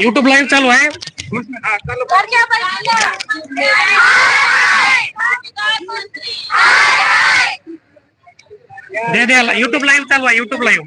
YouTube live चालू आहे. दे दे YouTube live चालू आहे युट्यूब लाईव्ह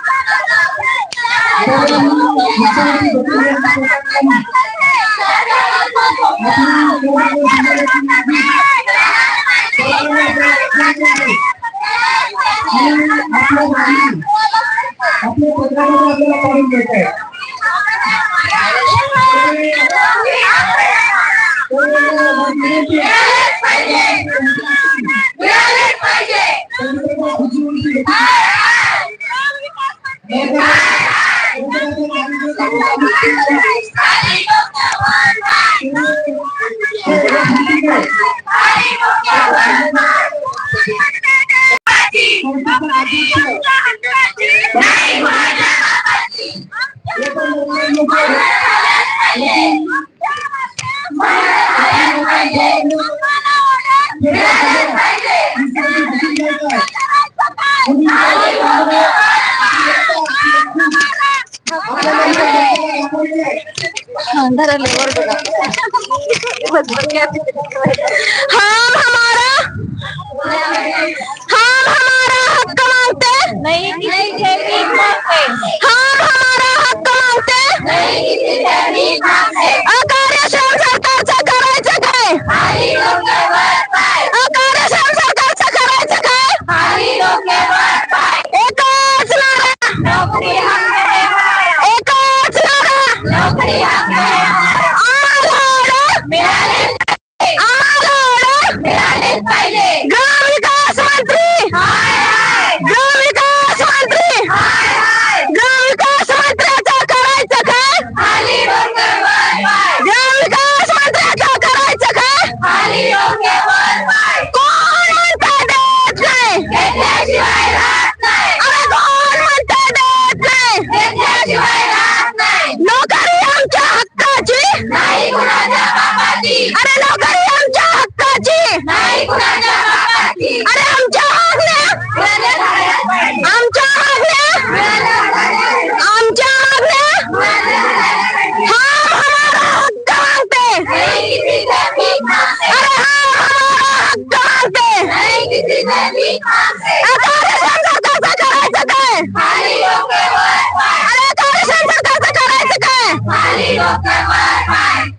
అందరూ లేవరు కదా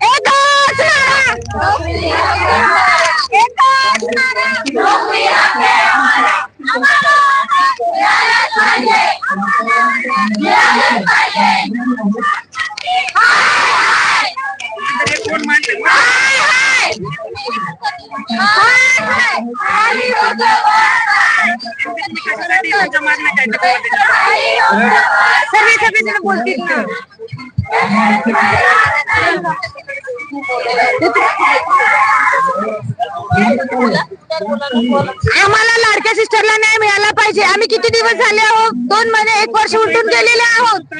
एकच नारा एकच नारा कोण मांडते त्यांच्या मागण्या काय ते बोलते. आम्हाला लाडक्या सिस्टरला न्याय मिळाला पाहिजे. आम्ही किती दिवस झाले आहोत दोन महिने एक वर्ष उलटून गेलेले आहोत.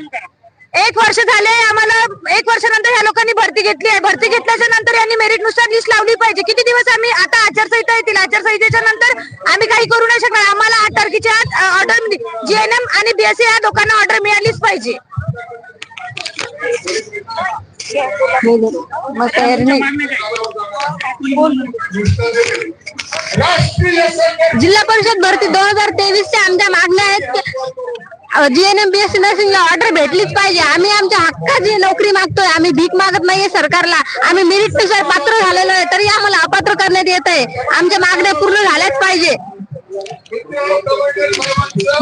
एक वर्ष झाले आम्हाला एक वर्षानंतर या लोकांनी भरती घेतली आहे. भरती घेतल्याच्या नंतर यांनी मेरिटनुसार लिस्ट लावली पाहिजे. किती दिवस आम्ही आता आचारसंहिता येतील? आचारसंहितेच्या नंतर आम्ही काही करू नाही शकणार. आम्हाला आठ तारखेच्या आत ऑर्डर जीएनएम आणि बीएससी या दोघांना ऑर्डर मिळालीच पाहिजे. मग नाही जिल्हा परिषद भरती दोन हजार तेवीस च्या आमच्या मागण्या आहेत जीएनएमबीएससी नर्सिंग नर्सिंगला ऑर्डर भेटलीच पाहिजे. आम्ही आमच्या हक्काची नोकरी मागतोय आम्ही भीक मागत नाहीये सरकारला. आम्ही मेरिटनुसार पात्र झालेलो आहे तरी आम्हाला अपात्र करण्यात येत आहे आमच्या मागण्या पूर्ण झाल्याच पाहिजे.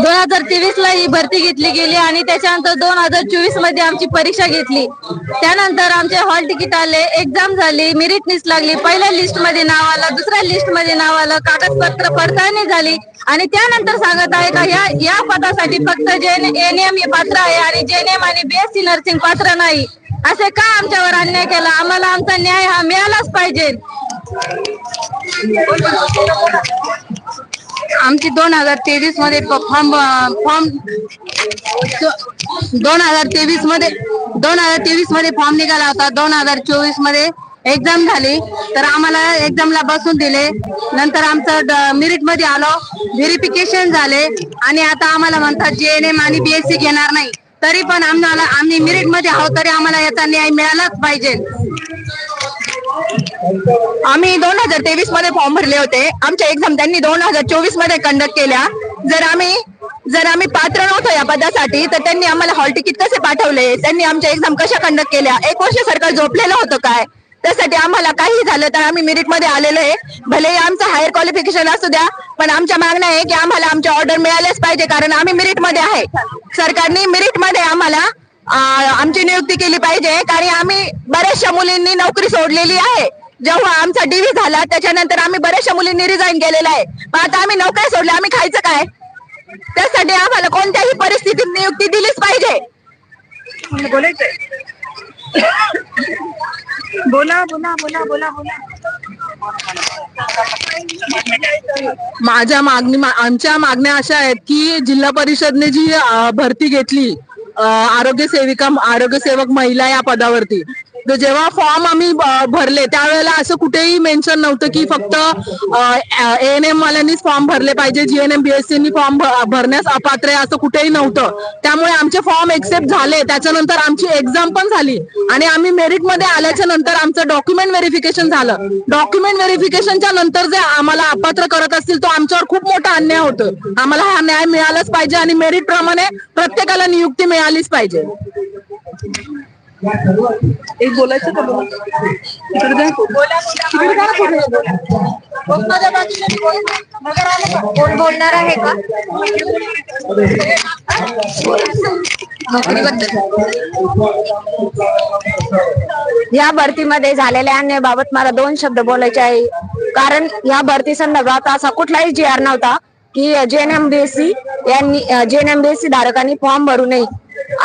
दोन हजार तेवीस ला ही भरती घेतली गेली आणि त्याच्यानंतर दोन हजार चोवीसमध्ये आमची परीक्षा घेतली. त्यानंतर आमचे हॉल तिकीट आले एक्झाम झाली मेरिट लिस्ट लागली. पहिल्या लिस्टमध्ये नाव आलं दुसऱ्या लिस्टमध्ये नाव आलं कागदपत्र पडताळणी झाली. आणि त्यानंतर सांगत आहे का या या पदासाठी फक्त जे एन एम हे पात्र आहे आणि जे आणि बीएससी नर्सिंग पात्र नाही. असे का आमच्यावर अन्याय केला? आम्हाला आमचा न्याय हा मिळालाच पाहिजे. आमची दोन हजार तेवीसमध्ये फॉर्म फॉर्म दोन हजार तेवीसमध्ये दोन हजार तेवीसमध्ये फॉर्म निघाला होता. दोन हजार चोवीसमध्ये एक्झाम झाली. तर आम्हाला एक्झामला बसून दिले. नंतर आमचं मिरिटमध्ये आलो. व्हेरिफिकेशन झाले. आणि आता आम्हाला म्हणतात जे एन एम आणि बीएससी घेणार नाही. तरी पण आम्हाला आम्ही मिरिटमध्ये आहोत. तरी आम्हाला याचा न्याय मिळालाच पाहिजे. आम्ही दोन हजार तेवीसमध्ये फॉर्म भरले होते. आमच्या एक्झाम त्यांनी दोन हजार चोवीसमध्ये कंडक्ट केल्या. जर आम्ही जर आम्ही पात्र नव्हतो या पदासाठी तर त्यांनी आम्हाला हॉल तिकीट कसे पाठवले? त्यांनी आमच्या एक्झाम कशा कंडक्ट केल्या? एक वर्ष सरकार झोपलेलं होतं काय? त्यासाठी आम्हाला काही झालं तर आम्ही मेरिटमध्ये आलेलो आहे. भले आमचं हायर क्वालिफिकेशन असू द्या पण आमच्या मागण्या आहे की आम्हाला आमच्या ऑर्डर मिळालेच पाहिजे कारण आम्ही मेरिटमध्ये आहे. सरकारने मेरिटमध्ये आम्हाला आमची नियुक्ती केली पाहिजे कारण आम्ही बऱ्याचशा मुलींनी नोकरी सोडलेली आहे. जेव्हा आमचा डीव्ही झाला त्याच्यानंतर आम्ही बऱ्याचशा मुलींनी रिझाईन केलेला आहे. पण आता आम्ही नोकऱ्या सोडल्या आम्ही खायचं काय? त्यासाठी आम्हाला कोणत्याही परिस्थितीत नियुक्ती दिलीच पाहिजे. बोला बोला बोला बोला बोला. माझ्या मागणी मा- आमच्या मागण्या अशा आहेत की जिल्हा परिषदने जी भरती घेतली आरोग्य सेविका आरोग्य सेवक महिला या पदावरती म्हणजे जेव्हा फॉर्म आम्ही भरले त्यावेळेला असं कुठेही मेन्शन नव्हतं की फक्त एएनएम वाल्यांनीच फॉर्म भरले पाहिजे जीएनएम बीएससी फॉर्म भरण्यास अपात्र आहे असं कुठेही नव्हतं. त्यामुळे आमचे फॉर्म एक्सेप्ट झाले त्याच्यानंतर आमची एक्झाम पण झाली. आणि आम्ही मेरिटमध्ये आल्याच्यानंतर आमचं डॉक्युमेंट व्हेरिफिकेशन झालं. डॉक्युमेंट व्हेरिफिकेशनच्या नंतर जे आम्हाला अपात्र करत असतील तो आमच्यावर खूप मोठा अन्याय होतो. आम्हाला हा न्याय मिळालाच पाहिजे आणि मेरिट प्रमाणे प्रत्येकाला नियुक्ती मिळालीच पाहिजे. एक बोलायचं का जा ना पुढे. कोण बोलणार आहे का? नोकरीबद्दल या भरतीमध्ये झालेल्या अन्यायाबाबत मला दोन शब्द बोलायचे आहे. कारण या भरती संदर्भात असा कुठलाही जी आर नव्हता की जेएनएम बीएससी यांनी जेएनएम बीएससी धारकांनी फॉर्म भरू नये.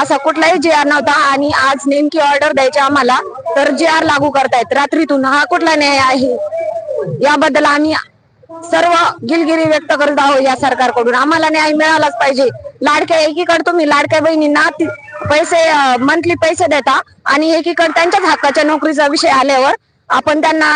असा कुठलाही जे आर नव्हता आणि आज नेमकी ऑर्डर द्यायची आम्हाला तर जे आर लागू करतायत रात्रीतून हा कुठला न्याय आहे? याबद्दल आम्ही सर्व गिलगिरी व्यक्त करत आहोत या सरकारकडून. आम्हाला न्याय मिळालाच पाहिजे. लाडक्या एकीकडे तुम्ही लाडक्या बहिणींना पैसे मंथली पैसे देता आणि एकीकडे त्यांच्याच हक्काच्या नोकरीचा विषय आल्यावर आपण त्यांना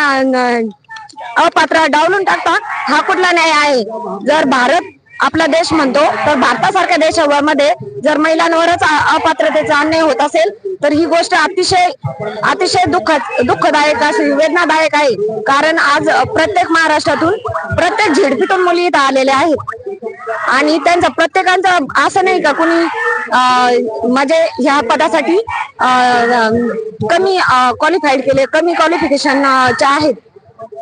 अपात्र डावलून टाकता हा कुठला न्याय आहे? जर भारत आपला देश म्हणतो तर भारतासारख्या देशामध्ये जर महिलांवरच अपात्रतेचा अन्याय होत असेल तर ही गोष्ट अतिशय अतिशय दुःख दुःखदायक अशी वेदनादायक आहे. कारण आज प्रत्येक महाराष्ट्रातून प्रत्येक झेडपीतून मुली इथं आलेल्या आहेत. आणि त्यांचा प्रत्येकांचं असं नाही का कुणी म्हणजे ह्या पदासाठी कमी क्वालिफाईड केले कमी क्वालिफिकेशन च्या आहेत.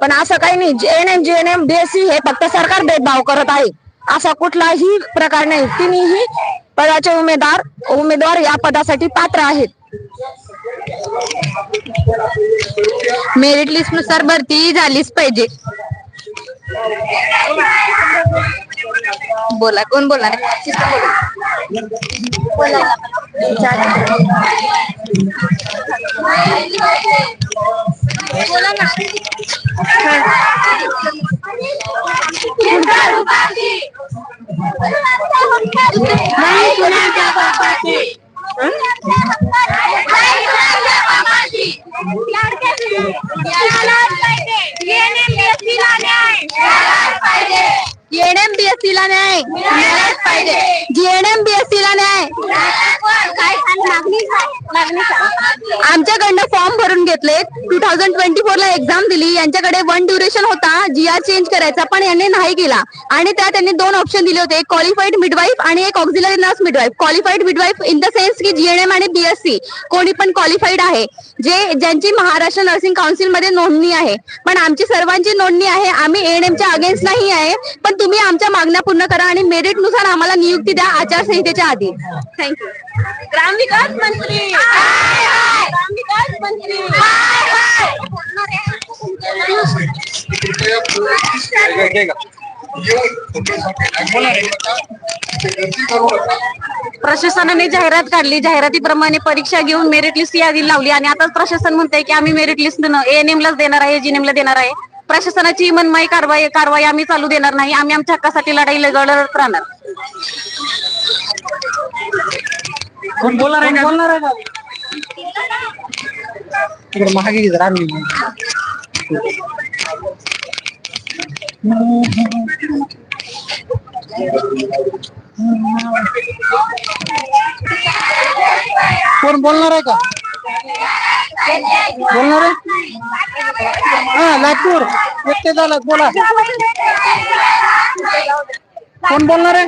पण असं काही नाही जे N M G N M BSc हे फक्त सरकार भेदभाव करत आहे. असा कुठलाही प्रकार नाही तिन्ही पदाचे उमेदवार उमेदवार या पदासाठी पात्र आहेत मेरिट लिस्टनुसार भरती झालीच पाहिजे बोला कोण बोलणार आहे? बोला. बोला ना नाही कुणाच्या बापाची. जीएनएम बीएससी ला न्याय मिळालाच पाहिजे जीएनएम बीएससी ला न्याय आमच्याकडनं फॉर्म भरून घेतले टू थाउजंड ट्वेंटी फोर ला एक्झाम दिली यांच्याकडे वन ड्युरेशन होता. जीआर चेंज करायचा पण यांनी नाही केला. आणि त्यात त्यांनी दोन ऑप्शन दिले होते. एक क्वालिफाईड मिडवाईफ आणि एक auxiliary nurse midwife qualified midwife in the sense की जीएनएम आणि बीएससी कोणी पण क्वालिफाईड आहे. जे ज्यांची महाराष्ट्र नर्सिंग काउन्सिलमध्ये नोंदणी आहे. पण आमची सर्वांची नोंदणी आहे. आम्ही एएनएमच्या अगेन्स्ट नाही आहे. पण तुम्ही आमच्या मागण्या पूर्ण करा आणि मेरिटनुसार आम्हाला नियुक्ती द्या आचारसंहितेच्या आधी. थँक्यू ग्रामविकास मंत्री. ग्रामविकास मंत्री. प्रशासनाने जाहिरात काढली. जाहिरातीप्रमाणे परीक्षा घेऊन मेरिट लिस्ट यादी लावली आणि आता प्रशासन म्हणतंय की आम्ही मेरिट लिस्ट एएनएम लाच देणार आहे जीएनएम ला देणार आहे. प्रशासनाची मनमाई कारवाई कारवाई आम्ही चालू देणार नाही. आम्ही आमच्या हक्कासाठी लढाई लढत राहणार. कोण बोलणार आहे बोलणार आहे? का महागे आम्ही कोण बोलणार आहे का? बोलणार आहे? हा लातूर. व्यक्त झाला बोला. कोण बोलणार आहे?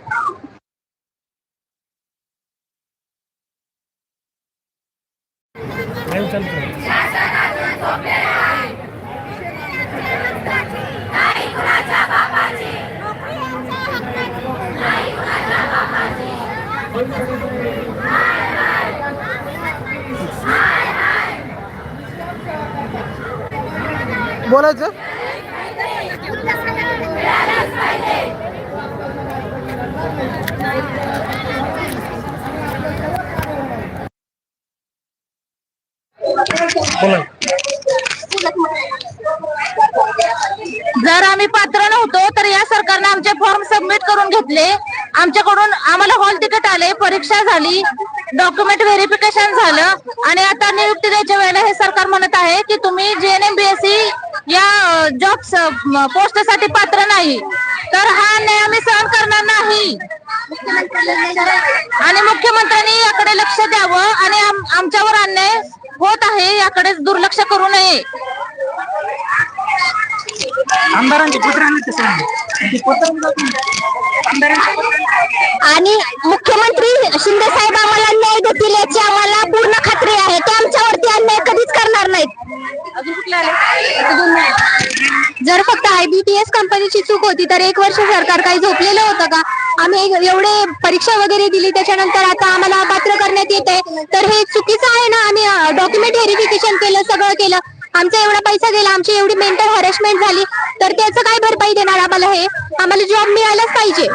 सर्व मागण्या बोलायचं? बोला. जर आम्ही पात्र नव्हतो तर या सरकारने आमचे फॉर्म सबमिट करून घेतले. आमच्याकडून आम्हाला हॉल तिकीट आले परीक्षा झाली डॉक्युमेंट व्हेरिफिकेशन झालं. आणि आता नियुक्ती द्यायच्या वेळेला हे सरकार म्हणत आहे की तुम्ही जेएनएमबीएससी या जॉब पोस्टसाठी पात्र नाही. तर हा अन्याय आम्ही सहन करणार नाही. आणि मुख्यमंत्र्यांनी याकडे लक्ष द्यावं आणि आमच्यावर अन्याय होत आहे याकडे दुर्लक्ष करू नये. आमदारांचे आणि मुख्यमंत्री शिंदे साहेब आम्हाला न्याय देतील याची आम्हाला पूर्ण खात्री आहे. ते आमच्यावरती अन्याय कधीच करणार नाहीत. जर फक्त आयबीपीएस कंपनीची चूक होती तर एक वर्ष सरकार काही झोपलेलं होतं का? आम्ही एवढे परीक्षा वगैरे दिली त्याच्यानंतर आता आम्हाला पात्र करण्यात येत आहे. तर हे चुकीचं आहे ना आम्ही डॉक्युमेंट व्हेरिफिकेशन केलं सगळं केलं. आमचा एवढा पैसा गेला आमची एवढी मेंटल हॅरेसमेंट झाली. तर त्याचं काय भरपाई देणार आम्हाला हे? आम्हाला जॉब मिळायलाच पाहिजे.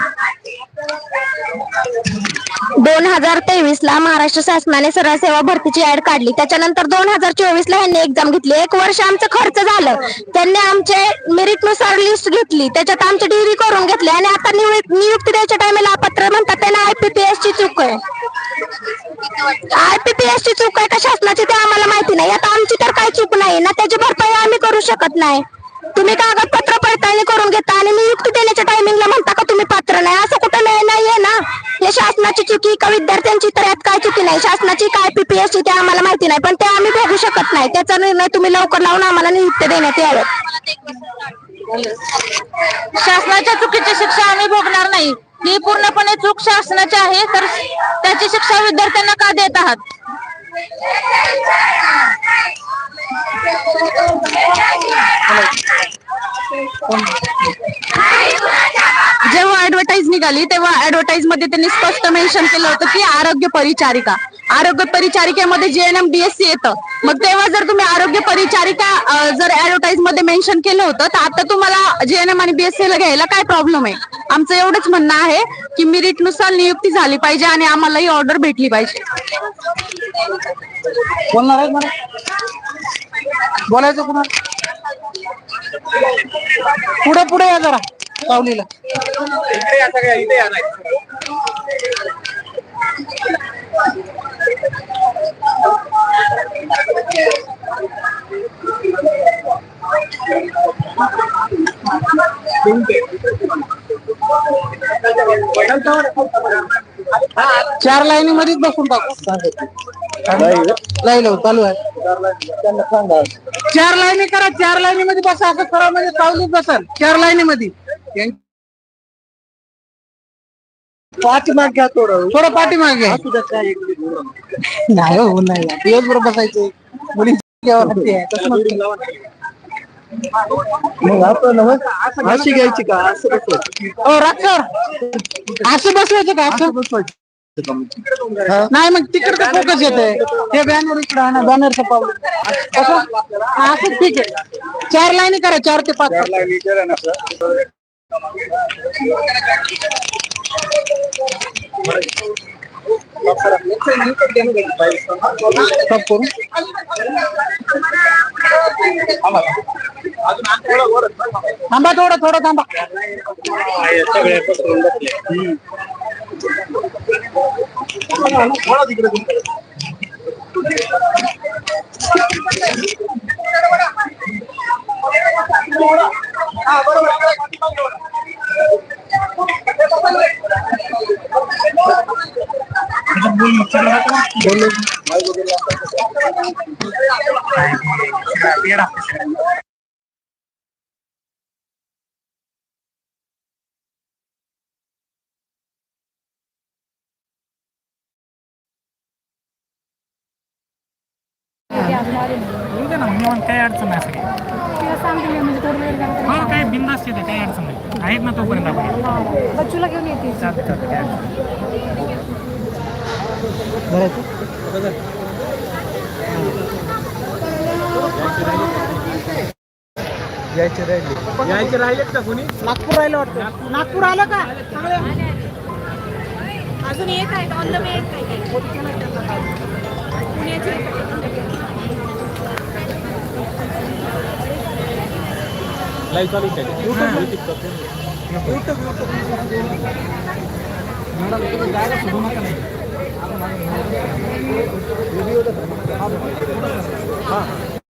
दोन हजार तेवीस ला महाराष्ट्र शासनाने सरळ सेवा भरतीची ऍड काढली. त्याच्यानंतर दोन हजार चोवीस ला ह्यांनी एक्झाम घेतली. एक वर्ष आमचं खर्च झालं. त्यांनी आमचे मेरिटनुसार लिस्ट घेतली. त्याच्यात आमची डिग्री करून घेतली. आणि आता नियुक्ती द्यायच्या टायमाला पत्र म्हणतात त्यांना आयपीपीएस ची चूक आहे. आयपीपीएस ची चूक आहे का शासनाची ते आम्हाला माहिती नाही. आता आमची तर काही चूक नाही. ना त्याची भरपाई आम्ही करू शकत नाही. तुम्ही कागदपत्र पडताळणी करून घेता आणि नियुक्ती देण्याच्या टायमिंगला म्हणता का तुम्ही पात्र नाही? असं कुठं नाही नाहीये ना? हे शासनाची चुकी का विद्यार्थ्यांची? तर यात काय चुकी नाही? शासनाची काय पीपीएसची ते आम्हाला माहिती नाही पण ते आम्ही बघू शकत नाही. त्याचा निर्णय तुम्ही लवकर लावून आम्हाला नियुक्ती देण्यात यावं. शासनाच्या चुकीची शिक्षा आम्ही भोगणार नाही. ही पूर्णपणे चूक शासनाची आहे तर त्याची शिक्षा विद्यार्थ्यांना का देत आहात? जेव्हा ऍडव्हर्टाईज निघाली तेव्हा ऍडव्हर्टाईजमध्ये त्यांनी स्पष्ट मेन्शन केलं होतं की आरोग्य परिचारिका. आरोग्य परिचारिकेमध्ये जीएनएम बीएससी येतं. मग तेव्हा जर तुम्ही परिचारिका जर ऍडव्हर्टाईजमध्ये मेन्शन केलं होतं तर आता तुम्हाला जीएनएम आणि बीएससी ला घ्यायला काय प्रॉब्लेम आहे? आमचं एवढंच म्हणणं आहे की मेरिटनुसार नियुक्ती झाली पाहिजे आणि आम्हाला ही ऑर्डर भेटली पाहिजे. बोलणार आहेत मला बोलायचं पुढे पुढे या जरा सावलीला. चार लाईनी मध्येच बसून टाकू. लाईन चालू आहे. चार लाईनी. करा चार लाईनी मध्ये बसा असं करा म्हणजे सावलीत बसाल. चार लाईनी मध्ये पाठीमाग घ्या थोडं थोडं पाठीमाग घ्या नाही हो नाही. दिवसभर बसायचं. मुली घ्यावं लागते तसं नसतं. मग आपण अशी घ्यायची का? असं हो असं बसवायचं का? असं? नाही मग तिकडे फोकस येत आहे ते बॅनर इकडे आणा. बॅनरचं हा, असं ठीक आहे. चार लाईनी करा चार ते पाच. स्टॉप करू थांबा थोडं थोडं थांबा येऊ दे ना मग निवांत काही अडचण नाही सगळी हा काही बिंदास्त येते काही अडचण नाही आहेत ना तोपर्यंत आपण बच्चूला घेऊन येते चालतं चालतं अडचण नाही. यायचे राहिले. यायचे राहिलेत का कोणी? नागपूर राहिलं वाटतं. नागपूर आलं का? अजून येत आहे ऑन द वे येत लाईव्ह चालू आहे मॅडम तुम्ही जायला सोडू नका नाही हाँ हाँ